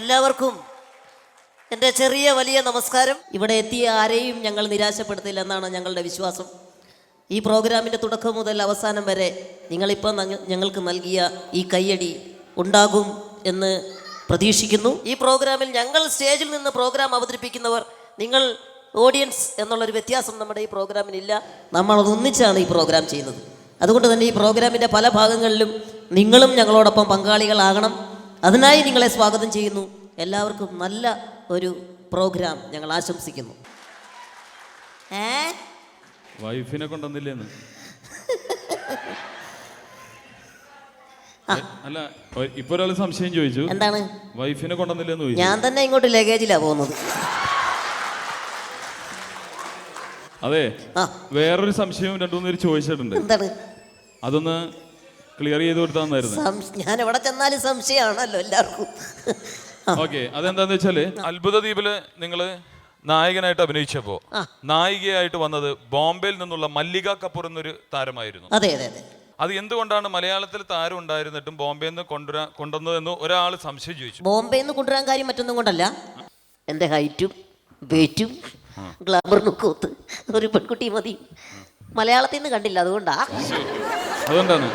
എല്ലാവർക്കും എന്റെ ചെറിയ വലിയ നമസ്കാരം. ഇവിടെ എത്തിയ ആരെയും ഞങ്ങൾ നിരാശപ്പെടുത്തില്ല എന്നാണ് ഞങ്ങളുടെ വിശ്വാസം. ഈ പ്രോഗ്രാമിന്റെ തുടക്കം മുതൽ അവസാനം വരെ നിങ്ങളിപ്പോൾ നങ്ങ- ഞങ്ങൾക്ക് നൽകിയ ഈ കയ്യടി ഉണ്ടാകും എന്ന് പ്രതീക്ഷിക്കുന്നു. ഈ പ്രോഗ്രാമിൽ ഞങ്ങൾ സ്റ്റേജിൽ നിന്ന് പ്രോഗ്രാം അവതരിപ്പിക്കുന്നവർ നിങ്ങൾ ഓഡിയൻസ് എന്നുള്ളൊരു വ്യത്യാസം നമ്മുടെ ഈ പ്രോഗ്രാമിനില്ല. നമ്മൾ ഒന്നിച്ചാണ് ഈ പ്രോഗ്രാം ചെയ്യുന്നത്. അതുകൊണ്ട് തന്നെ ഈ പ്രോഗ്രാമിന്റെ പല ഭാഗങ്ങളിലും നിങ്ങളും ഞങ്ങളോടൊപ്പം പങ്കാളികളാകണം. അതിനായി നിങ്ങളെ സ്വാഗതം ചെയ്യുന്നു. എല്ലാവർക്കും നല്ല ഒരു പ്രോഗ്രാം ഞങ്ങൾ ആശംസിക്കുന്നു. ഏ? വൈഫിനെ കൊണ്ടുവന്നില്ലേന്ന്. അല്ല ഇപ്പൊ ഒരാൾ സംശയം ചോദിച്ചു. എന്താണ്? വൈഫിനെ കൊണ്ടുവന്നില്ലെന്ന് ചോദിച്ചു. ഞാൻ തന്നെ ഇങ്ങോട്ട് ലഗേജിലാ പോകുന്നത്. അതെ വേറൊരു സംശയം രണ്ടു മൂന്ന് പേര് ചോദിച്ചിട്ടുണ്ട്. അതൊന്ന് ക്ലിയർ ചെയ്ത് കൊടുത്താന്നായിരുന്നു ഞാൻ എവിടെ ചെന്നാലും സംശയമാണല്ലോ എല്ലാവർക്കും. ഓക്കെ അതെന്താന്ന് വെച്ചാൽ അത്ഭുത ദ്വീപിൽ നിങ്ങൾ നായകനായിട്ട് അഭിനയിച്ചപ്പോ. നായികയായിട്ട് വന്നത് ബോംബെയിൽ നിന്നുള്ള മല്ലിക കപൂർ എന്നൊരു താരമായിരുന്നു. അതെ അതെ അതെ. അത് എന്തുകൊണ്ടാണ് മലയാളത്തിൽ താരം ഉണ്ടായിരുന്നിട്ടും ബോംബെയിൽ നിന്ന് കൊണ്ടുവരാൻ കൊണ്ടുവന്നതെന്ന് ഒരാൾ സംശയം ചോദിച്ചു? ബോംബെയിൽ നിന്ന് കൊണ്ടുവരാൻ കാര്യം മറ്റൊന്നും കൊണ്ടല്ല. എന്റെ ഹൈറ്റും വെയിറ്റും ഗ്ലാമറിനും കൂത്ത്. ഒരു പെൺകുട്ടി മതി. മലയാളത്തിൽ നിന്ന് കണ്ടില്ല അതുകൊണ്ടാ. അതുകൊണ്ടാണ്.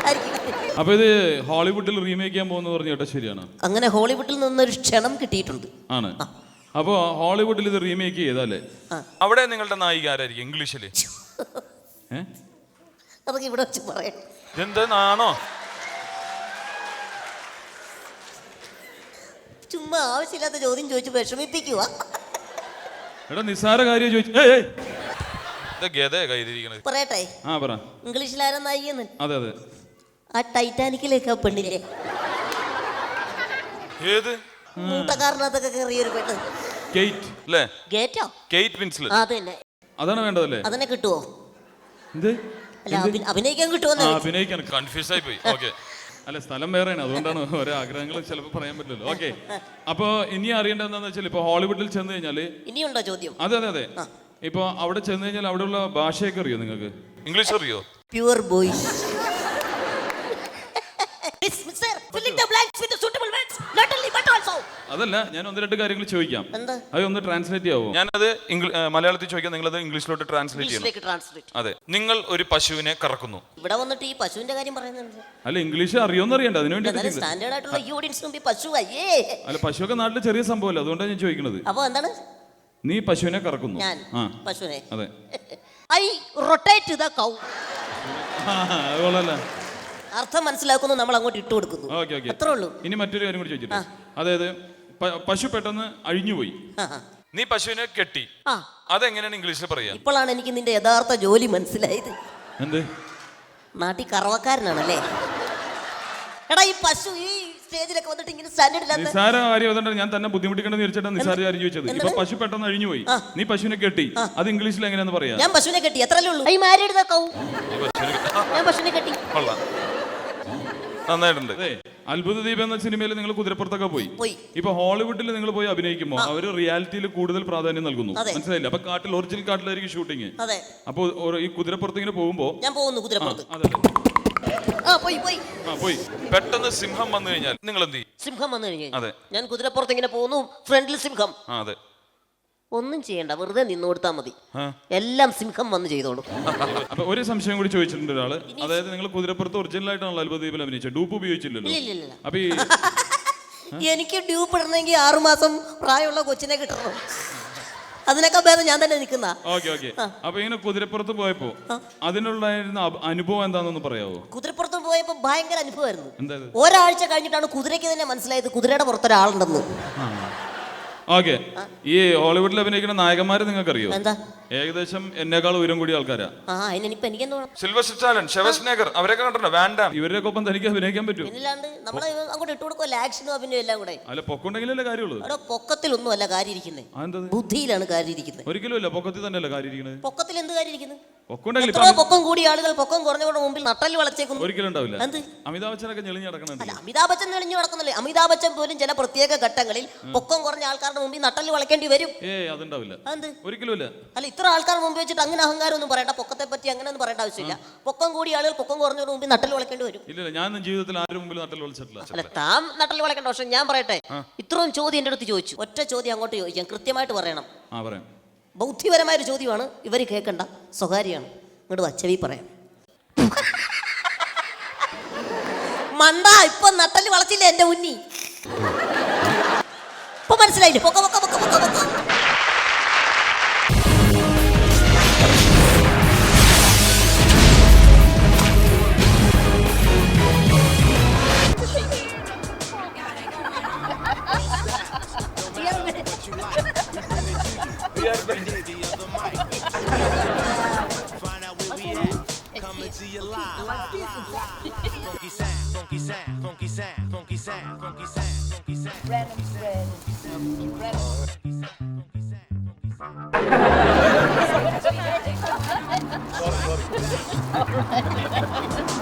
അപ്പൊ ഇത് ഹോളിവുഡിൽ റീമേക്ക് ചെയ്യാൻ പോകുന്ന പറഞ്ഞു കേട്ടോ ശരിയാണ്. അങ്ങനെ ഹോളിവുഡിൽ നിന്നൊരു ക്ഷണം കിട്ടിയിട്ടുണ്ട്. ആണ്. അപ്പോ ഹോളിവുഡിൽ ഇത് റീമേക്ക് ചെയ്താലേ. അവിടെ നിങ്ങളുടെ നായിക ആരായിരിക്കും ഇംഗ്ലീഷിൽ? എന്താണോ അതൊക്കെ ഇവിടെ വെച്ച് പറയാം. ഇതെന്താണോ ചുമ്മാ ആവശ്യമില്ലാത്ത ചോദ്യം ചോദിച്ച് വിഷമിപ്പിക്കുക എടാ നിസ്സാര കാര്യം ചോദിച്ചു പറയട്ടെ. ആ പറ. ഇംഗ്ലീഷിലാരും നായികന്ന് അതെ അതെ. ആ ടൈറ്റാനിക്കിലേക്ക് ആ പെണ്ണില്ലേ? ഏത്? മൂട്ടക്കാരനകത്തൊക്കെ കയറിയൊരു പെണ്ണ്. അല്ലേ ഗേറ്റോ? അത് തന്നെ അതാണ് വേണ്ടതല്ലേ? അതിനെ കിട്ടുവോ? എന്ത്? അല്ല അഭി- അഭിനയിക്കാൻ ആ കിട്ടുമോ അഭിനയിക്കാൻ. കൺഫ്യൂസ് ആയി പോയി. ഓക്കെ അല്ല സ്ഥലം വേറെയാണ്. അതുകൊണ്ടാണ് ഓരോ ആഗ്രഹങ്ങൾ ചിലപ്പോൾ പറയാൻ പറ്റില്ലല്ലോ. ഓക്കെ അപ്പോൾ ഇനി അറിയേണ്ടത് എന്താണെന്ന് വെച്ചാൽ ഇപ്പോൾ ഹോളിവുഡിൽ ചെന്ന് കഴിഞ്ഞാൽ ഇനിയുണ്ടോ ചോദ്യം? അതെ അതെ അതെ. ഇപ്പൊ അവിടെ ചെന്ന് കഴിഞ്ഞാൽ അവിടെയുള്ള ഭാഷയൊക്കെ അറിയോ നിങ്ങൾക്ക്? ഇംഗ്ലീഷ് അറിയോ? പ്യുവർ ബോയ് അതല്ല ഞാൻ ഒന്ന് രണ്ട് കാര്യങ്ങൾ ചോദിക്കാം. എന്താ? അത് ഒന്ന് ട്രാൻസ്ലേറ്റ് ചെയ്യാവോ? ഞാനത് മലയാളത്തിൽ ചോദിക്കാം. നിങ്ങൾ അത് ഇംഗ്ലീഷിലോട്ട് ട്രാൻസ്ലേറ്റ് ചെയ്യണം. ഇംഗ്ലീഷിലേക്ക് ട്രാൻസ്ലേറ്റ് അതെ. നിങ്ങൾ ഒരു പശുവിനെ കറക്കുന്നു. ഇവിടെ വന്നിട്ട് ഈ പശുവിന്റെ കാര്യം പറയുന്നുണ്ട്. അല്ല ഇംഗ്ലീഷ് അറിയോന്ന് അറിയണ്ട അതിനു വേണ്ടി എന്നാലും സ്റ്റാൻഡേർഡ് ആയിട്ടുള്ള ഈ ഓഡിയൻസ് മുമ്പിൽ പശു അയ്യേ അല്ല പശുവൊക്കെ നാട്ടിൽ ചെറിയ സംഭവമല്ല അതുകൊണ്ടാണ് ഞാൻ ചോദിക്കുന്നത്. അപ്പൊ എന്താണ്? നീ പശുവിനെ കറക്കുന്നു. ഞാൻ ആ. പശുവിനെ. അതെ. ഐ റൊട്ടേറ്റ് ദ കൗ അതുകൊള്ളല്ല അർത്ഥം മനസ്സിലാക്കുന്നു നമ്മൾ അങ്ങോട്ട് ഇട്ട് കൊടുക്കുന്നു ഓക്കെ ഓക്കെ. അത്രേ ഉള്ളൂ. ഇനി മറ്റൊരു കാര്യം കൂടി ചോദിച്ചിട്ട് അതായത് പശു പെട്ടെന്ന് അഴിഞ്ഞുപോയി. ആ, ആ. നീ പശുവിനെ കെട്ടി. ആ. അതെങ്ങനെയാണ് ഇംഗ്ലീഷിൽ പറയാ? ഇപ്പോഴാണ് എനിക്ക് നിന്റെ യഥാർത്ഥ ജോലി മനസ്സിലായത്. എന്ത്? നാട്ടിൽ കറവക്കാരനാണല്ലേ? എടാ ഈ പശു ഈ സ്റ്റേജിലൊക്കെ വന്നിട്ട് ഇങ്ങനെ സ്റ്റാൻഡേർഡ് ഇല്ലാത്ത നിസാര കാര്യം അതുകൊണ്ടാണ് ഞാൻ തന്നെ ബുദ്ധിമുട്ടിക്കണമെന്ന് വിചാരിച്ചിട്ടാണ് നിസാര കാര്യം ചോദിച്ചത്. ഇപ്പൊ പശു പെട്ടെന്ന് അഴിഞ്ഞുപോയി. നീ പശുവിനെ കെട്ടി. അത് ഇംഗ്ലീഷിൽ എങ്ങനെയാന്ന് പറയാ? ഞാൻ പശുവിനെ കെട്ടി. എത്രല്ലേ ഉള്ളൂ. I married the cow. ഞാൻ പശുവിനെ കെട്ടി. കൊള്ളാം. നന്നായിട്ടുണ്ട്. അതെ അത്ഭുത ദീപം എന്ന സിനിമയിൽ നിങ്ങൾ കുതിരപ്പുറത്തൊക്കെ പോയി. ഇപ്പൊ ഹോളിവുഡിൽ നിങ്ങൾ പോയി അഭിനയിക്കുമ്പോൾ അവർ റിയാലിറ്റിയിൽ കൂടുതൽ പ്രാധാന്യം നൽകുന്നു. മനസ്സിലായില്ല? അപ്പൊ കാട്ടിൽ ഒറിജിനൽ കാട്ടിലായിരിക്കും ഷൂട്ടിങ്. അതെ. അപ്പൊ ഈ കുതിരപ്പുറത്ത് ഇങ്ങനെ പോകുമ്പോ അതെ പോയി പെട്ടെന്ന് സിംഹം വന്നു കഴിഞ്ഞാൽ നിങ്ങൾ എന്ത് ചെയ്യും? സിംഹം വന്നു കഴിഞ്ഞാൽ ഞാൻ കുതിരപ്പുറത്ത് ഇങ്ങനെ പോകുന്നു. ഫ്രണ്ടിൽ സിംഹം. അതെ. ഒന്നും ചെയ്യണ്ട വെറുതെ നിന്ന് കൊടുത്താൽ മതി. എല്ലാം സിംഹം വന്ന് ചെയ്തോളും. അപ്പൊ ഒരു സംശയം കൂടി ചോദിച്ചിട്ടുണ്ട് ഒരാൾ. അതായത് നിങ്ങൾ കുതിരപ്പുറത്ത് ഒറിജിനൽ ആയിട്ടാണല്ലോ അത്ഭുതീപിൽ അഭിനയിച്ചത്. ഡൂപ്പ് ഉപയോഗിച്ചില്ലല്ലോ. അപ്പൊ ഈ എനിക്ക് ഡ്യൂപ്പ് ഇടണമെങ്കിൽ ആറുമാസം പ്രായമുള്ള കൊച്ചിനെ കിട്ടണം. അതിനൊക്കെ ഭേദം ഞാൻ തന്നെ നിൽക്കുന്ന. Okay okay. അപ്പൊ ഇങ്ങനെ കുതിരപ്പുറത്ത് പോയപ്പോ അഭ- അനുഭവം എന്താണെന്ന് പറയാവോ? കുതിരപ്പുറത്ത് പോയപ്പോൾ ഭയങ്കര അനുഭവമായിരുന്നു? ഒരാഴ്ച കഴിഞ്ഞിട്ടാണ് കുതിരയ്ക്ക് തന്നെ മനസ്സിലായത് കുതിരയുടെ പുറത്തൊരാളുണ്ടെന്ന്. ഓക്കെ. ഈ ഹോളിവുഡിൽ അഭിനയിക്കുന്ന നായകന്മാരെ നിങ്ങൾക്കറിയോ? എന്താ? ഏകദേശം എന്നെക്കാൾ ഉയരം കൂടിയ ആൾക്കാരാ. ആ അതിനിപ്പോ എനിക്ക് സിൽവർ സ്റ്റാലൻ ഷെവസ്നേഗർ അവരൊക്കെ കണ്ടോ വേണ്ട ഇവരുടെ ഒപ്പം തനിക്ക് അഭിനയിക്കാൻ പറ്റും നമ്മൾ അങ്ങോട്ട് ഇട്ട് കൊടുക്കുമല്ലോ ആക്ഷനും അഭിനയം എല്ലാം കൂടെ. അല്ല പൊക്കുണ്ടെങ്കിലല്ലേ കാര്യമുള്ളൂ. അവിടെ പൊക്കത്തിലൊന്നും അല്ല കാര്യം ഇരിക്കുന്നത് ബുദ്ധിയിലാണ് കാര്യം ഇരിക്കുന്നത് ഒരിക്കലും ഇല്ല പൊക്കത്തിൽ തന്നെയല്ല കാര്യം ഇരിക്കുന്നത് പൊക്കത്തിൽ എന്ത് കാര്യം ഇരിക്കുന്നത് എത്രയോ പൊക്കം കൂടിയ ആളുകൾ പൊക്കം കുറഞ്ഞവരുടെ മുമ്പിൽ നട്ടൽ വളച്ചേക്കുന്നു. ഒരിക്കലും ഉണ്ടാവില്ല. എന്ത്? അമിതാഭ് ബച്ചനൊക്കെ ഞെളിഞ്ഞ് അല്ല നടക്കണുണ്ട് അമിതാഭ് ബച്ചൻ തെളിഞ്ഞു നടക്കുന്നില്ലേ? അമിതാഭ് ബച്ചൻ പോലും ചില പ്രത്യേക ഘട്ടങ്ങളിൽ പൊക്കം കുറഞ്ഞ ആൾക്കാരുടെ മുമ്പിൽ നട്ടൽ വളയ്ക്കേണ്ടി വരും. ഏ അതുണ്ടാവില്ല. അതെന്ത്? ഒരിക്കലും ഇല്ല അല്ല ഇത്ര ആൾക്കാർ മുമ്പ് വെച്ചിട്ട് അങ്ങനെ അഹങ്കാരം ഒന്നും പറയണ്ട. പൊക്കത്തെ പറ്റി അങ്ങനെ ഒന്നും പറയേണ്ട ആവശ്യമില്ല. പൊക്കം കൂടിയ ആളുകൾ പൊക്കം കുറഞ്ഞവരുടെ മുമ്പിൽ നട്ടൽ വളയ്ക്കേണ്ടി വരും. ഇല്ല ഞാൻ ജീവിതത്തിൽ ആരും മുമ്പിൽ നട്ടൽ വിളിച്ചിട്ടില്ല അല്ല താൻ നട്ടൽ വളയ്ക്കേണ്ട പക്ഷെ ഞാൻ പറയട്ടെ. ഇത്രയും ചോദ്യം എന്റെ അടുത്ത് ചോദിച്ചു. ഒറ്റ ചോദ്യം അങ്ങോട്ട് ചോദിക്കാം. കൃത്യമായിട്ട് പറയണം. ആ പറയാം. ബൗദ്ധിപരമായ ഒരു ചോദ്യമാണ്. ഇവർ കേൾക്കണ്ട സ്വകാര്യമാണ്. ഇങ്ങോട്ട് വച്ചവി പറയാം. മണ്ട ഇപ്പൊ നട്ടൽ വളച്ചില്ലേ എന്റെ ഉന്നി? ഇപ്പൊ മനസ്സിലായില്ലേ? പൊക്ക പൊക്ക പൊക്ക പൊക്ക പൊക്ക.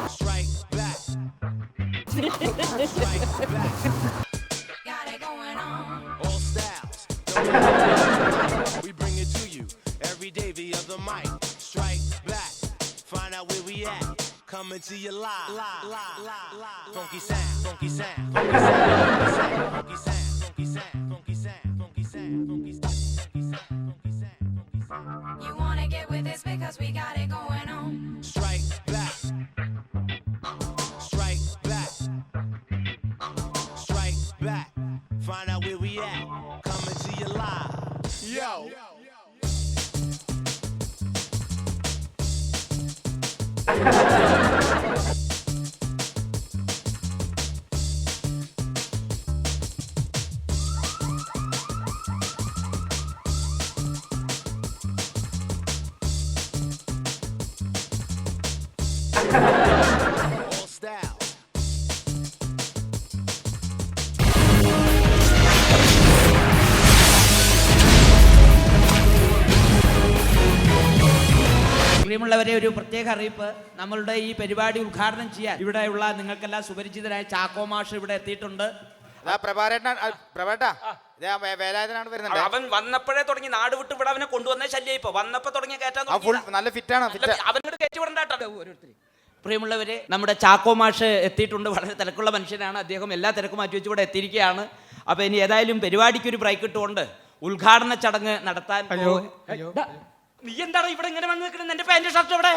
Strike back. Strike back. coming to you live. live, live, live, live. Funky sound, funky sound, funky sound, funky sound, funky sound, funky sound, funky sound, funky sound. You wanna get with this because we got it going on. Strike back. Strike back. Strike back. Find out where we at. Coming to you live. Yo. Yo. Ha ha ha! പ്രിയമുള്ളവരെ ഒരു പ്രത്യേക അറിയിപ്പ്. നമ്മളുടെ ഈ പരിപാടി ഉദ്ഘാടനം ചെയ്യാൻ ഇവിടെയുള്ള നിങ്ങൾക്കെല്ലാം സുപരിചിതരായ ചാക്കോ മാഷ് ഇവിടെ എത്തിയിട്ടുണ്ട്. അവൻ വന്നപ്പോഴേ തുടങ്ങി നാട് വിട്ട് ഇവിടെ അവനെ കൊണ്ടുവന്നേ ശല്യം ഇപ്പൊ. വന്നപ്പോ തുടങ്ങി കയറ്റാൻ നല്ല ഫിറ്റാണ് ഫിറ്റ് അവനോട് കയറ്റി വിടണ്ടാട്ടോ പ്രിയമുള്ളവരെ നമ്മുടെ ചാക്കോ മാഷ് എത്തിയിട്ടുണ്ട്. വളരെ തിരക്കുള്ള മനുഷ്യനാണ്. അദ്ദേഹം എല്ലാ തിരക്കും മാറ്റി വെച്ച് ഇവിടെ എത്തിയിരിക്കുകയാണ്. അപ്പോൾ ഇനി ഏതായാലും പരിപാടിക്ക് ഒരു ബ്രേക്ക് ഇട്ടുകൊണ്ട് ഉദ്ഘാടന ചടങ്ങ് നടത്താൻ നീ എന്താണ് ഇവിടെ ഇങ്ങനെ വന്ന് നിൽക്കുന്നത്? എന്റെ പാന്റ് ഷർട്ട് ഇവിടെ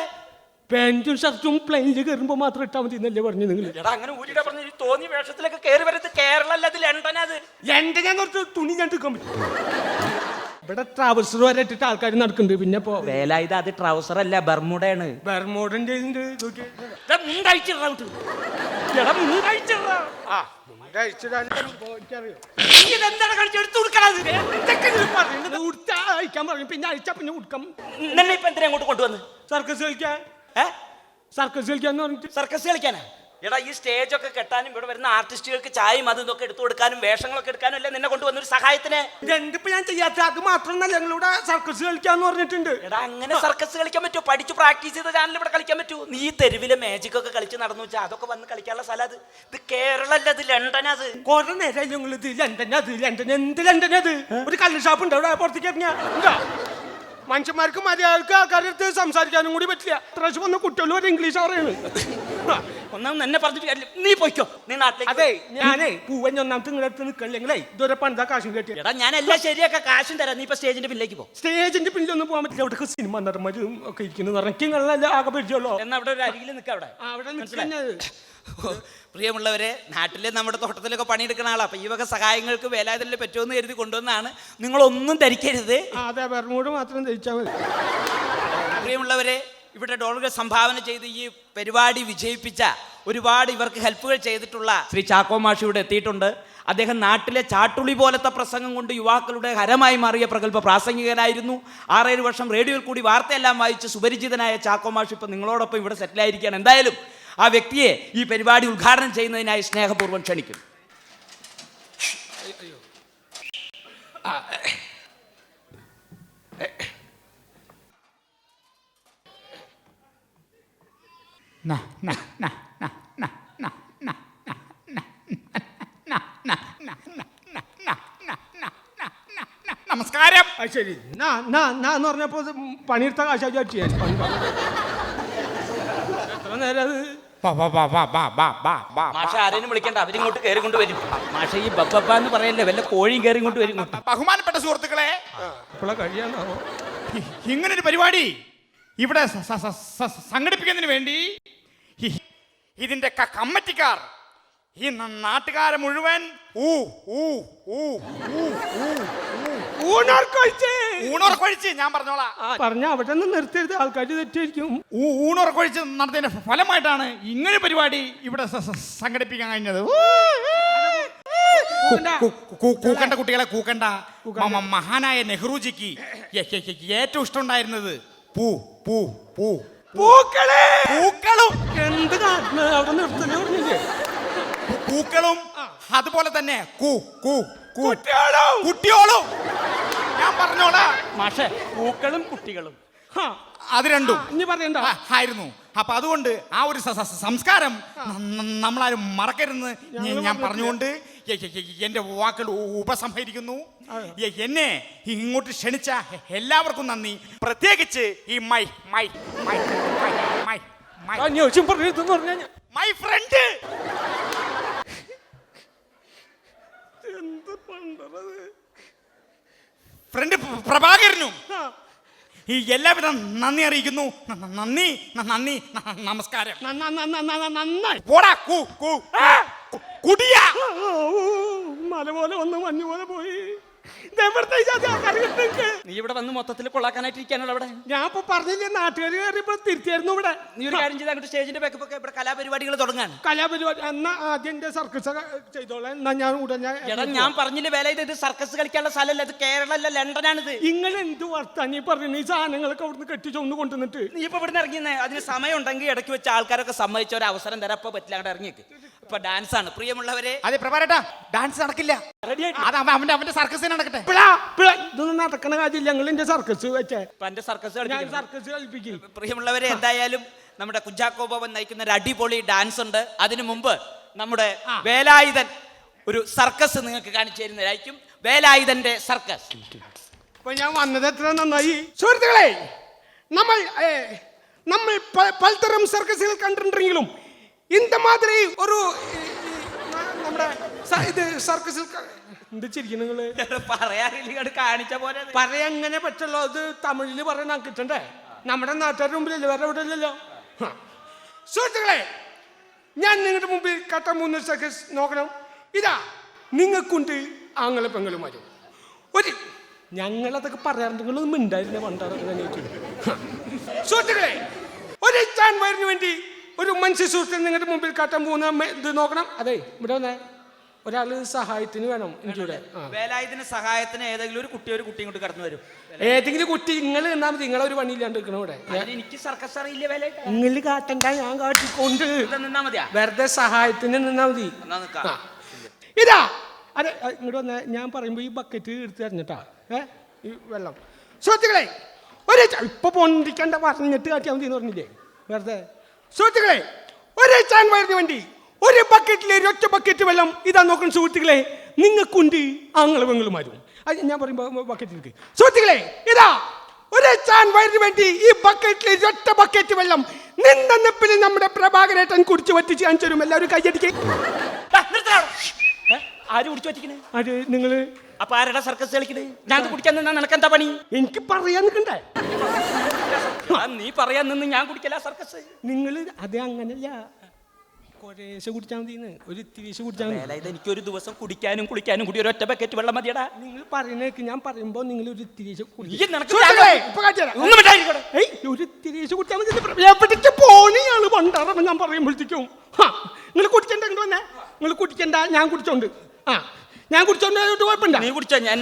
പാന്റും ഷർട്ടും പ്ലെയിനിൽ കയറുമ്പോൾ മാത്രം ഇട്ടാൽ മതി എന്നല്ലേ പറഞ്ഞു നിങ്ങൾ എടാ അങ്ങനെ ഊരിടെ പറഞ്ഞു ഈ തോന്നി വേഷത്തിലൊക്കെ കയറി വരുന്നത് കേരളല്ല അത് ലണ്ടൻ അത്. ലണ്ടൻ ഞാൻ കുറച്ച് തുണി ഞാൻ എടുക്കാൻ പറ്റും. ഇവിടെ ട്രൗസർ വരെ ഇട്ടിട്ട് ആൾക്കാർ നടക്കുന്നുണ്ട്. പിന്നെ ഇപ്പോ വേലായുധ അത് ട്രൗസർ അല്ല ബർമുടയാണ് ബെർമോഡന്റെ ഇതിന്റെ നോക്കി എടാ, മുണ്ടഴിച്ചിടടാ. ആ. ഇതെന്താണ് കാണിച്ച് എടുത്ത് കൊടുക്കണത്? ഇതൊക്കെ ഇതിൽ പറയുന്നത് ഉടുത്ത പിന്നെ അയച്ചാ പിന്നെ ഉടുക്കാം നിന്നെ ഇപ്പൊ എന്തിനാ അങ്ങോട്ട് കൊണ്ടുവന്ന് സർക്കസ് കളിക്കാൻ സർക്കസ് കളിക്കാന്ന് പറഞ്ഞിട്ട് സർക്കസ് കളിക്കാനാ എടാ ഈ സ്റ്റേജൊക്കെ കെട്ടാനും ഇവിടെ വരുന്ന ആർട്ടിസ്റ്റുകൾക്ക് ചായയും അതും ഒക്കെ എടുത്തു കൊടുക്കാനും വേഷങ്ങളൊക്കെ എടുക്കാനും അല്ലേ നിന്നെ കൊണ്ടുവന്ന ഒരു സഹായത്തിന്? എന്തിപ്പോ ഞാൻ ചെയ്യാത്ത? അത് മാത്രമല്ല ഞങ്ങളിവിടെ സർക്കസ് കളിക്കാന്ന് പറഞ്ഞിട്ടുണ്ട്. എടാ അങ്ങനെ സർക്കസ് കളിക്കാൻ പറ്റുമോ പഠിച്ചു പ്രാക്ടീസ് ചെയ്ത ചാനൽ ഇവിടെ കളിക്കാൻ പറ്റൂ നീ തെരുവിലെ മാജിക് ഒക്കെ കളിച്ച് നടന്നു വെച്ചാൽ അതൊക്കെ വന്ന് കളിക്കാനുള്ള സ്ഥലം അത്. ഇത് കേരളല്ല ഇത്? ലണ്ടൻ അത്. കുറെ നേരം ഞങ്ങൾ ഇത് ലണ്ടൻ അത്. ലണ്ടൻ എന്ത് ലണ്ടൻ അത്? ഒരു കള്ള് ഷാപ്പ് ഉണ്ട് അവിടെ പുറത്തേക്ക് ഇറങ്ങിയാ. മനുഷ്യന്മാർക്ക് മര്യാദയ്ക്ക് ആൾക്കാരുടെ അടുത്ത് സംസാരിക്കാനും കൂടി പറ്റില്ല. പ്രാവശ്യം വന്ന കുട്ടികളും ഒരു ഇംഗ്ലീഷ് അറിയാണ്. ഒന്നാമത് എന്നെ പറഞ്ഞിട്ട് കാര്യമില്ല. നീ പോയിക്കോ. നീ നാട്ടിലേക്ക് അതെ. ഞാനേ പൂവൻ ഒന്നാമത്തെ നിങ്ങളുടെ അടുത്ത് നിൽക്കല്ലെങ്കിലേ ഇതുവരെ പണിതാ കാശും കെട്ടിയ എടാ ഞാൻ എല്ലാം ശരിയൊക്കെ കാശും തരാം. നീ ഇപ്പൊ സ്റ്റേജിന്റെ പിന്നിലേക്ക് പോ. സ്റ്റേജിന്റെ പിന്നിലൊന്നും പോകാൻ പറ്റില്ല. അവിടെ സിനിമ നടന്മാരും ഒക്കെ ഇരിക്കുന്നു. നിറയ്ക്കും നിങ്ങളല്ല ആകെ പരിചയമുള്ളൂ. എന്നാ അവിടെ ഒരു അരികിൽ നിൽക്കാം അവിടെ. അവിടെ മനസ്സിലായോ? നിൽക്കുന്നത് പ്രിയമുള്ളവരെ നാട്ടിലെ നമ്മുടെ തോട്ടത്തിലൊക്കെ പണിയെടുക്കുന്ന ആളാണ് അപ്പം ഈ വക സഹായങ്ങൾക്ക് വേലായുധല്ലേ പറ്റുമെന്ന് കരുതി കൊണ്ടുവന്നാണ് നിങ്ങളൊന്നും ധരിക്കരുത്. അതെ ബെർമൂട് മാത്രം ധരിച്ചാൽ മതി. പ്രിയമുള്ളവരെ ഇവിടെ ഡോളർ സംഭാവന ചെയ്ത് ഈ പരിപാടി വിജയിപ്പിച്ച ഒരുപാട് ഇവർക്ക് ഹെൽപ്പുകൾ ചെയ്തിട്ടുള്ള ശ്രീ ചാക്കോ മാഷി ഇവിടെ എത്തിയിട്ടുണ്ട്. അദ്ദേഹം നാട്ടിലെ ചാട്ടുളി പോലത്തെ പ്രസംഗം കൊണ്ട് യുവാക്കളുടെ ഹരമായി മാറിയ പ്രഗത്ഭ പ്രാസംഗികനായിരുന്നു. ആറേഴ് വർഷം റേഡിയോയിൽ കൂടി വാർത്തയെല്ലാം വായിച്ച് സുപരിചിതനായ ചാക്കോ മാഷി ഇപ്പം നിങ്ങളോടൊപ്പം ഇവിടെ സെറ്റിലായിരിക്കുകയാണ്. എന്തായാലും ആ വ്യക്തിയെ ഈ പരിപാടി ഉദ്ഘാടനം ചെയ്യുന്നതിനായി സ്നേഹപൂർവം ക്ഷണിക്കും നമസ്കാരം അത് ശരി നാ നാ നാ എന്ന് പറഞ്ഞപ്പോ ഇത് പണിയെടുത്ത കാശാ വിചാരിച്ചു ഞാൻ പണി എത്ര നേരം അത് ബാ, ബാ, ബാ, ബാ, ബാ, ബാ, ബാ, ബാ, മാഷ ആരെയും വിളിക്കണ്ട അവരിങ്ങോട്ട് കയറി കൊണ്ട് വരും മാഷ ഈ ബബ്ബ എന്ന് പറയല്ലേ വല്ല കോഴിയും കയറി കൊണ്ട് വരും. ബഹുമാനപ്പെട്ട സുഹൃത്തുക്കളെ ഇങ്ങനൊരു പരിപാടി ഇവിടെ സംഘടിപ്പിക്കുന്നതിന് വേണ്ടി ഇതിന്റെ കമ്മറ്റിക്കാർ ഈ നാട്ടുകാരെ മുഴുവൻ ഊ ഊ ഊ ഊ ഊ ഊണർക്കൊഴിച്ച് ഊണുറക്കൊഴിച്ച് ഞാൻ പറഞ്ഞോളാം. പറഞ്ഞ അവിടെ നിന്ന് നിർത്തരുത്. ആൾക്കാർ തെറ്റിയിരിക്കും ഊണുറക്കൊഴിച്ച് നടത്തിയതിന്റെ ഫലമായിട്ടാണ് ഇങ്ങനെ പരിപാടി ഇവിടെ സ- സ- സംഘടിപ്പിക്കാൻ കഴിഞ്ഞത്. ഊ, കൂക്കണ്ട. കൂ- കൂ- കൂക്കണ്ട കുട്ടികളെ കൂക്കണ്ട. മ- മ- മഹാനായ നെഹ്റുജിക്ക് എ- എ- എ- ഏറ്റവും ഇഷ്ടമുണ്ടായിരുന്നത് പൂ പൂ പൂ. പൂക്കളെ! പൂക്കളും. എന്ത് കാട്ടിന് അവിടെ നിർത്തൽ പറഞ്ഞില്ലേ? പൂ- പൂക്കളും അതുപോലെ തന്നെ കൂ കൂ കൂ. കുട്ടിയോളും ഞാൻ പറഞ്ഞോടാ. മാഷെ പൂക്കളും കുട്ടികളും. ഹാ, അത് രണ്ടും. ഇനി പറയണ്ട. ആ, ആയിരുന്നു. അപ്പൊ അതുകൊണ്ട് ആ ഒരു സ- സ- സംസ്കാരം ന- ന- നമ്മളാരും മറക്കരുതെന്ന് ഞ- ഞാൻ പറഞ്ഞുകൊണ്ട് എ- എ- എ- എന്റെ വാക്കുകൾ ഉ- ഉപസംഹരിക്കുന്നു. എ- എന്നെ ഇങ്ങോട്ട് ക്ഷണിച്ച എല്ലാവർക്കും നന്ദി. പ്രത്യേകിച്ച് ഈ my my my my my my. My my പറഞ്ഞാൽ ഞാൻ. My friend. എന്ത് പണ്ടത് ഫ്രണ്ട് പ്രഭാകരനും ഈ എല്ലാവിധ നന്ദി അറിയിക്കുന്നു. നന്ദി നന്ദി നമസ്കാരം. കുടിയ. മല പോലെ ഒന്ന് മഞ്ഞു പോലെ പോയി. നീ ഇവിടെ വന്ന് മൊത്തത്തിൽ കൊള്ളാക്കാനായിട്ട് ഇരിക്കാനുള്ള അവിടെ. ഞാൻ ഇപ്പൊ പറഞ്ഞില്ലേ നാട്ടുകാർ കയറിയപ്പോൾ തിരിച്ചായിരുന്നു ഇവിടെ. നീ ഒരു കാര്യം ചെയ്ത് അങ്ങോട്ട് സ്റ്റേജിന്റെ ബാക്കപ്പ് ഒക്കെ ഇവിടെ കലാപരിപാടികൾ തുടങ്ങാൻ. കലാപരിപാടി എന്നാ ആദ്യം എന്റെ സർക്കസ് ചെയ്തോളാം എന്നാ ഞാൻ ഉടനെ എടാ ഞാൻ പറഞ്ഞില്ലേ വേല ഇത് സർക്കസ് കളിക്കാനുള്ള സ്ഥലമല്ല ഇത് കേരളമല്ല ലണ്ടനാണിത്. നിങ്ങൾ എന്ത് വർത്താൻ നീ പറഞ്ഞു ഈ സാധനങ്ങളൊക്കെ അവിടുന്ന് കെട്ടിച്ചൊന്ന് കൊണ്ടുവന്നിട്ട്. നീ ഇപ്പൊ ഇവിടുന്ന് ഇറങ്ങിയെന്നേ അതിന് സമയം ഉണ്ടെങ്കിൽ ഇടയ്ക്ക് വെച്ച് ആൾക്കാരൊക്കെ സമ്മതിച്ച ഒരു അവസരം തരാം. ഇപ്പൊ പറ്റില്ല അങ്ങോട്ട് ഇറങ്ങിയേക്ക്. ഇപ്പൊ ഡാൻസ് ആണ്. പ്രിയമുള്ളവരെ. അതെ പ്രഭാരട്ടാ ഡാൻസ് നടക്കില്ല. അത് അവൻ- അവന്റെ അവന്റെ സർക്കസിന് നടക്കട്ടെ. പിളാ, പിളാ, ഇതൊന്നും നടക്കണ കാര്യമില്ല. ഞങ്ങൾ എന്റെ സർക്കസ് വെച്ചേ. ഇപ്പൊ എന്റെ സർക്കസ് ഞാൻ. സർക്കസ് കളിപ്പിക്കും. പ്രിയമുള്ളവരെ എന്തായാലും നമ്മുടെ കുഞ്ചാക്കോ ബോബൻ നയിക്കുന്ന ഒരു അടിപൊളി ഡാൻസ് ഉണ്ട്. അതിനു മുമ്പ് നമ്മുടെ വേലായുധൻ ഒരു സർക്കസ് നിങ്ങൾക്ക് കാണിച്ചു തരുന്നതായിരിക്കും. വേലായുധന്റെ സർക്കസ് അപ്പൊ ഞാൻ വന്നത് എത്ര നന്നായി? സുഹൃത്തുക്കളെ നമ്മൾ നമ്മൾ പലതരം സർക്കസുകൾ കണ്ടിട്ടുണ്ടെങ്കിലും ഇന്ത മാതിരി ഒരു നമ്മുടെ ഇത് സർക്കസിൽ എന്ത് ചിരിക്കും നിങ്ങൾ? പറയാറില്ല കാണിച്ച പോലെ. പറയങ്ങനെ പറ്റുള്ളൂ? അത് തമിഴിൽ പറയാൻ കിട്ടണ്ടേ നമ്മുടെ നാട്ടുകാരുടെ മുമ്പിലല്ലേ? വേറെ എവിടെ ഇല്ലല്ലോ? സുഹൃത്തുക്കളെ ഞാൻ നിങ്ങളുടെ മുമ്പിൽ കട്ട മൂന്ന് സെക്കൻഡ് നോക്കണം. ഇതാ നിങ്ങൾക്കുണ്ട് ആങ്ങളെ പെങ്ങളും വരും ഒരു ഞങ്ങളതൊക്കെ പറയാറുണ്ട്. നിങ്ങളൊന്നും ഉണ്ടായിരുന്ന പണ്ടാറൊക്കെ തന്നെ സുഹൃത്തുക്കളെ ഒരു ചാൻ വയറിന് വേണ്ടി ഒരു മനുഷ്യ സുഹൃത്തിന് നിങ്ങളുടെ മുമ്പിൽ കാട്ടാൻ പോകുന്ന ഇത് നോക്കണം. അതെ ഇവിടെ വന്നേ. ഒരാൾ സഹായത്തിന് വേണം എനിക്കിവിടെ ആ. വേലായുധന് സഹായത്തിന് ഏതെങ്കിലും ഒരു കുട്ടി ഒരു കുട്ടി ഇങ്ങോട്ട് കടന്നു വരും. ഏതെങ്കിലും കുട്ടി നിങ്ങൾ എന്നാ മതി. നിങ്ങളെ ഒരു പണിയില്ലാണ്ട് നിൽക്കണം ഇവിടെ. എനിക്ക് സർക്കസ് അറിയില്ല വേല നിങ്ങൾ കാട്ടണ്ട ഞാൻ കാട്ടിക്കൊണ്ട്. നിന്നാ മതിയാ? വെറുതെ സഹായത്തിന് നിന്നാ മതി. ഇതാ. അതെ ഇങ്ങോട്ട് വന്ന. ഞാൻ പറയുമ്പോ ഈ ബക്കറ്റ് എടുത്ത് തരഞ്ഞിട്ടാ. ഏ? ഈ വെള്ളം. സുഹൃത്തുക്കളെ ഒരു ഇപ്പൊ പൊണ്ടിക്കണ്ട പറഞ്ഞിട്ട് കാട്ടിയാൽ മതി എന്ന് പറഞ്ഞില്ലേ? വെറുതെ. സുഹൃത്തുക്കളെ ഒരേ ചാൻ വയറിന് വേണ്ടി ഒരു ബക്കറ്റിലെ ഒരൊറ്റ ബക്കറ്റ് വെള്ളം ഇതാ നോക്കണം സുഹൃത്തുക്കളെ. നിങ്ങൾക്കുണ്ട് ആങ്ങളെ പെങ്ങളുമാരും. അത് ഞാൻ പറയുമ്പോൾ ബക്കറ്റിലേക്ക് സുഹൃത്തുക്കളെ ഇതാ ഒരു ചാൻ വയറിന് വേണ്ടി ഈ ബക്കറ്റിലെ ഒറ്റ ബക്കറ്റ് വെള്ളം നിന്ന നിപ്പിൽ നമ്മുടെ പ്രഭാകരേട്ടൻ കുടിച്ചു വറ്റിച്ച് ഞാൻ തരും എല്ലാവരും നിർത്തടാ. ആര് കുടിച്ചു വച്ചിക്കണേ അത് നിങ്ങൾ? അപ്പൊ ആരുടെ സർക്കസ് കളിക്കണേ? ഞാൻ കുടിക്കാൻ നിന്നാ നിനക്ക് എന്താ പണി? എനിക്ക് പറയാൻ നിൽക്കണ്ടേ നീ പറയാൻ നിന്ന് ഞാൻ കുടിക്കല സർക്കസ്. നിങ്ങൾ അത് അങ്ങനല്ല. കുറേശ്ശെ കുടിച്ചാൽ മതി ഒരു തിരിശ കുടിച്ചാൽ മതി. അതായത് എനിക്ക് ഒരു ദിവസം കുടിക്കാനും കുളിക്കാനും കൂടി ഒരു ഒറ്റ ബക്കറ്റ് വെള്ളം മതിയടാ. നിങ്ങൾ പറയുന്നേക്ക് ഞാൻ പറയുമ്പോ നിങ്ങൾ ഒരു തിരിശ ഒരു ഇത്തിരീശ് കുടിച്ചാൽ മതി. എവിടേക്ക് പോണിയാണ് പണ്ടാറ ഞാൻ പറയുമ്പോഴത്തേക്കും. നിങ്ങൾ കുടിക്കണ്ട ഇങ്ങോട്ട് വന്നേ. നിങ്ങൾ കുടിക്കണ്ട ഞാൻ കുടിച്ചോണ്ട്. ആ ഞാൻ കുടിച്ചോണ്ട് കുഴപ്പമില്ല. നീ കുടിച്ചോ ഞാൻ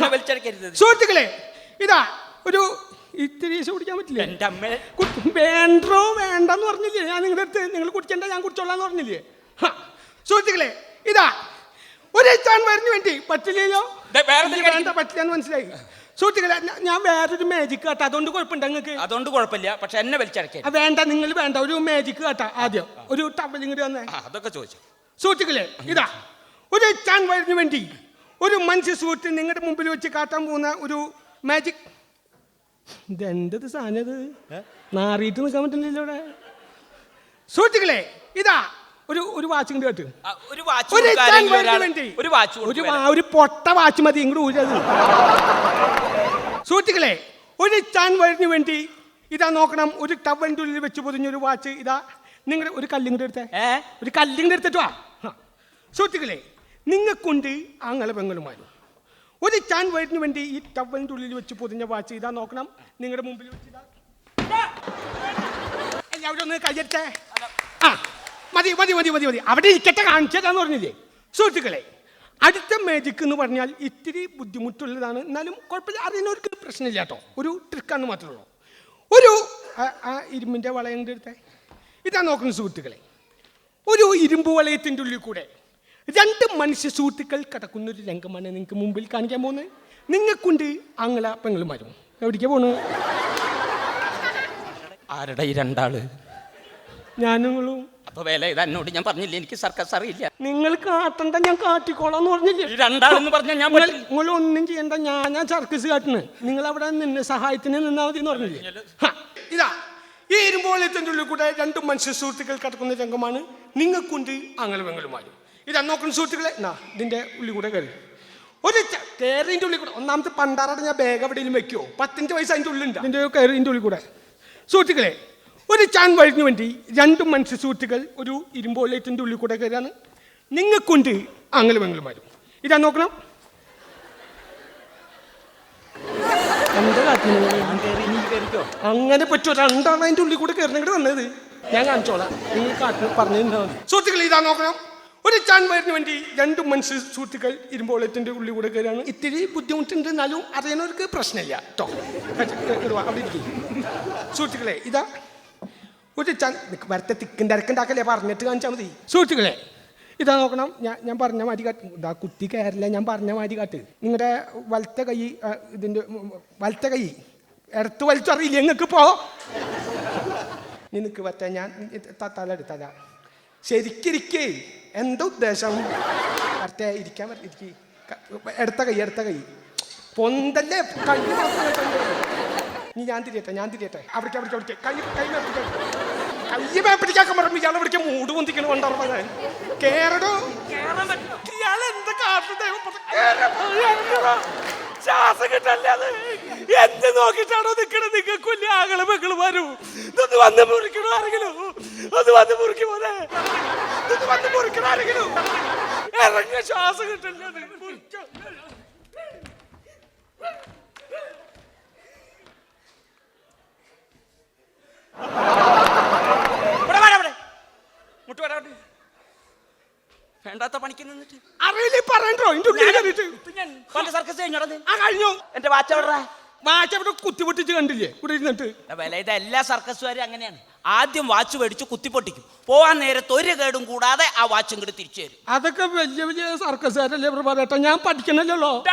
സുഹൃത്തുക്കളെ ഇതാ ഒരു ഇത്തിരീശ് കുടിക്കാൻ പറ്റില്ല? എന്റെ അമ്മ. വേണ്ടോ വേണ്ടെന്ന് പറഞ്ഞില്ലേ? ഞാൻ നിങ്ങളുടെ അടുത്ത് നിങ്ങൾ കുടിക്കണ്ട ഞാൻ കുടിച്ചോളാന്ന് പറഞ്ഞില്ലേ. സുഹൃത്തുക്കളെ ഇതാ. ഒരു എത്താൻ വരുന്നു വേണ്ടി പറ്റില്ലല്ലോ? വേണ്ട പറ്റില്ല എന്ന് മനസ്സിലായി. സുഹൃത്തുക്കളെ ഞാൻ വേറൊരു മാജിക് കേട്ടാ. അതുകൊണ്ട് കുഴപ്പമുണ്ട് നിങ്ങൾക്ക്? അതുകൊണ്ട് കുഴപ്പമില്ല പക്ഷെ എന്നെ വലിച്ചടക്കേ ആ, വേണ്ട നിങ്ങൾ വേണ്ട. ഒരു മാജിക് കേട്ടാ ആദ്യം. ഒരു ടബലിങ് വന്നേ. അതൊക്കെ ചോദിച്ചു. സുഹൃത്തുക്കളെ ഇതാ. ഒരു എത്താൻ വരുന്നു വേണ്ടി ഒരു മനുഷ്യ സുഹൃത്ത് നിങ്ങളുടെ മുമ്പിൽ വെച്ച് കാട്ടാൻ പോകുന്ന ഒരു മാജിക് ഇതെന്തത് സാധനത് നാറിയിട്ട് നിൽക്കാൻ പറ്റുന്നില്ല ഇവിടെ. സുഹൃത്തുക്കളെ ഇതാ ഒരു ഒരു വാച്ച് ഇങ്ങോട്ട് കേട്ട്. ഒരു വാച്ച് ഒരു വാച്ച് പൊട്ട വാച്ച് മതി ഇങ്ങോട്ട് ഊരത് സുഹൃത്തുക്കളെ ഒരു ചാൻ വരുന്നു വേണ്ടി ഇതാ നോക്കണം ഒരു ടവലിന്റെ ഉള്ളിൽ വെച്ച് പൊതിഞ്ഞൊരു വാച്ച് ഇതാ. നിങ്ങൾ ഒരു കല്ലിങ്ങോട്ട് എടുത്തേ. ഒരു കല്ലിങ്ങോട്ട് എടുത്തിട്ട് വാ. സുഹൃത്തുക്കളെ നിങ്ങൾക്കുണ്ട് ആങ്ങളെ പെങ്ങളുമാരും ഒരു ചാൻ വരുന്നു വേണ്ടി ഈ ടവലിന്റെ ഉള്ളിൽ വെച്ച് പൊതിഞ്ഞ വാച്ച് ഇതാ നോക്കണം. നിങ്ങളുടെ മുമ്പിൽ വെച്ച് ഇതാ. എല്ലാവരും ഒന്ന് കയ്യട്ടെ ആ മതി മതി മതി മതി മതി. അവിടെ ഇരിക്കട്ടെ കാണിച്ചതാന്ന് പറഞ്ഞില്ലേ? സുഹൃത്തുക്കളെ അടുത്ത മാജിക് എന്ന് പറഞ്ഞാൽ ഇത്തിരി ബുദ്ധിമുട്ടുള്ളതാണ്. എന്നാലും കുഴപ്പമില്ല. അറിയുന്നവർക്ക് പ്രശ്നമില്ല കേട്ടോ. ഒരു ട്രിക്കാന്ന് മാത്രമേ ഉള്ളൂ. ഒരു ആ- ഇരുമ്പിന്റെ വളയന്റെ അടുത്തേ ഇതാ നോക്കുന്ന സുഹൃത്തുക്കളെ. ഒരു ഇരുമ്പ് വളയത്തിന്റെ ഉള്ളിൽ കൂടെ രണ്ട് മനുഷ്യ സുഹൃത്തുക്കൾ കിടക്കുന്ന ഒരു രംഗമാണ് നിങ്ങൾക്ക് മുമ്പിൽ കാണിക്കാൻ പോകുന്നത്. നിങ്ങൾക്കുണ്ട് ആങ്ങള പെങ്ങളുമാരും. എവിടേക്കാ പോണു? ആരുടെ ഈ രണ്ടാൾ? ഞാനുങ്ങളും. അപ്പൊ വേല ഇത് എന്നോട് ഞാൻ പറഞ്ഞില്ല? എനിക്ക് സർക്കസ് അറിയില്ല. നിങ്ങൾ കാട്ടണ്ട ഞാൻ കാട്ടിക്കോളാന്ന് പറഞ്ഞില്ലേ? ഈ രണ്ടാളെന്ന് പറഞ്ഞാൽ ഞാൻ നിങ്ങൾ ഒന്നും ചെയ്യണ്ട ഞാനാ സർക്കസ് കാട്ടണ് നിങ്ങൾ അവിടെ നിന്ന് സഹായത്തിന് നിന്നാ മതി എന്ന് പറഞ്ഞില്ലേ? ഹ, ഇതാ ഈ ഇരുമ്പോളത്തിന്റെ ഉള്ളിൽ കൂടെ രണ്ട് മനുഷ്യ സുഹൃത്തുക്കൾ കിടക്കുന്ന രംഗമാണ്. നിങ്ങൾക്കുണ്ട് ആങ്ങളവങ്ങളുമാരും ഇതാ നോക്കുന്ന സുഹൃത്തുക്കളെ. എന്നാ ഇതിന്റെ ഉള്ളിൽ കൂടെ കയറി. ഒരു കയറിന്റെ ഉള്ളിൽ കൂടെ. ഒന്നാമത്തെ പണ്ടാറട ഞാൻ ബാഗ് എവിടെയെങ്കിലും വെക്കുമോ പത്തിന്റെ വയസ്സ് അതിന്റെ ഉള്ളിലുണ്ട്? അതിന്റെ കയറിന്റെ ഉള്ളിൽ കൂടെ. സുഹൃത്തുക്കളെ ഒരു ചാൻ വഴിഞ്ഞു വേണ്ടി രണ്ട് മനുഷ്യ സുഹൃത്തുക്കൾ ഒരു ഇരുമ്പോലേറ്റിന്റെ ഉള്ളിൽ കൂടെ കയറിയാണ്. നിങ്ങൾക്കുണ്ട് ആങ്ങളവങ്ങളുമാരും ഇതാ നോക്കണം? അങ്ങനെ പറ്റുമോ രണ്ടാണ് അതിന്റെ ഉള്ളിൽ കൂടെ കയറുന്നെങ്കിൽ വന്നത്. ഞാൻ കാണിച്ചോളാം. നിങ്ങൾ കാട്ടിൽ പറഞ്ഞു സുഹൃത്തുക്കൾ ഇതാ നോക്കണം. ഒരു ചാൻ വരുന്ന വേണ്ടി രണ്ട് മനുഷ്യ സുഹൃത്തുക്കൾ ഇരുമ്പോളത്തിന്റെ ഉള്ളിൽ കൂടെ കയറാണ് ഇത്തിരി ബുദ്ധിമുട്ടുണ്ട് എന്നാലും അറിയുന്നവർക്ക് പ്രശ്നമില്ല കേട്ടോ അവിടെ ഇരിക്കും. സുഹൃത്തുക്കളെ ഇതാ. ഒരു ചാൻ വരത്തെ തിക്കും തിരക്കുണ്ടാക്കല്ലേ പറഞ്ഞിട്ട് കാണിച്ചാൽ മതി. സുഹൃത്തുക്കളെ ഇതാ നോക്കണം. ഞാൻ ഞാൻ പറഞ്ഞ മാതിരി കാട്ട്. ഇതാ കുത്തി കയറില്ല ഞാൻ പറഞ്ഞ മാതിരി കാട്ട്. നിങ്ങളുടെ വലത്തെ കൈ ഇതിന്റെ വലത്തെ കൈ. ഇടത്ത് വലിച്ചറിയില്ല നിങ്ങൾക്ക് പോ നിനക്ക് പറ്റാ ഞാൻ തല എടുത്തല ശരിക്കിരിക്കേ. എന്താ ഉദ്ദേശം? കറക്റ്റ് ഇരിക്കാൻ പറ്റി ഇരിക്കി. എടുത്ത കൈ എടുത്ത കൈ. പൊന്തല്ലേ? കൈ. നീ ഞാൻ തിരിയട്ടെ ഞാൻ തിരിയട്ടെ. അവിടേക്ക് അവിടേക്ക് അവിടേക്ക്. കൈ കൈ മേപ്പിടിക്കാൻ കൈ മേപ്പിടിക്കാൻ പറഞ്ഞു. ഇയാൾ അവിടേക്ക് മൂട് പൊന്തിക്കണ കൊണ്ടുറപ്പത് കേറടോ. ഇയാൾ എന്താ കാട്ടുന്നത് ശ്വാസം കിട്ടല്ലേ അത്? എന്ത് നോക്കിയിട്ടാണോ നിക്കണത്? നിങ്ങൾക്ക് വലിയ ആകളെ മക്കൾ വരൂ. ഇതൊന്ന് വന്ന് മുറിക്കണോ ആരെങ്കിലും? ഒന്ന് വന്ന് മുറിക്കും പോലെ വന്ന് മുറിക്കണോ ആരെങ്കിലും ഇറങ്ങിയ ശ്വാസം കിട്ടില്ല അത്. വേണ്ടാത്ത പണിക്ക് നിന്നിട്ട്. അറിയില്ല പറയണ്ടോ? ഞാൻ സർക്കസ് ആ കഴിഞ്ഞു. എന്റെ വാച്ച് എവിടാ മാറ്റ ഇവിടെ കുത്തിപ്പൊട്ടിച്ച് കണ്ടില്ലേ? ഇവിടെ ഇരുന്നിട്ട്. വില ഇത് എല്ലാ സർക്കസുകാരും അങ്ങനെയാണ്. ആദ്യം വാച്ച് മേടിച്ച് കുത്തിപ്പൊട്ടിക്കും. പോവാൻ നേരത്ത് ഒരു കേടും കൂടാതെ ആ വാച്ചും കൂടി തിരിച്ചു തരും. അതൊക്കെ വലിയ വലിയ സർക്കസ് ഞാൻ പഠിക്കണല്ലോ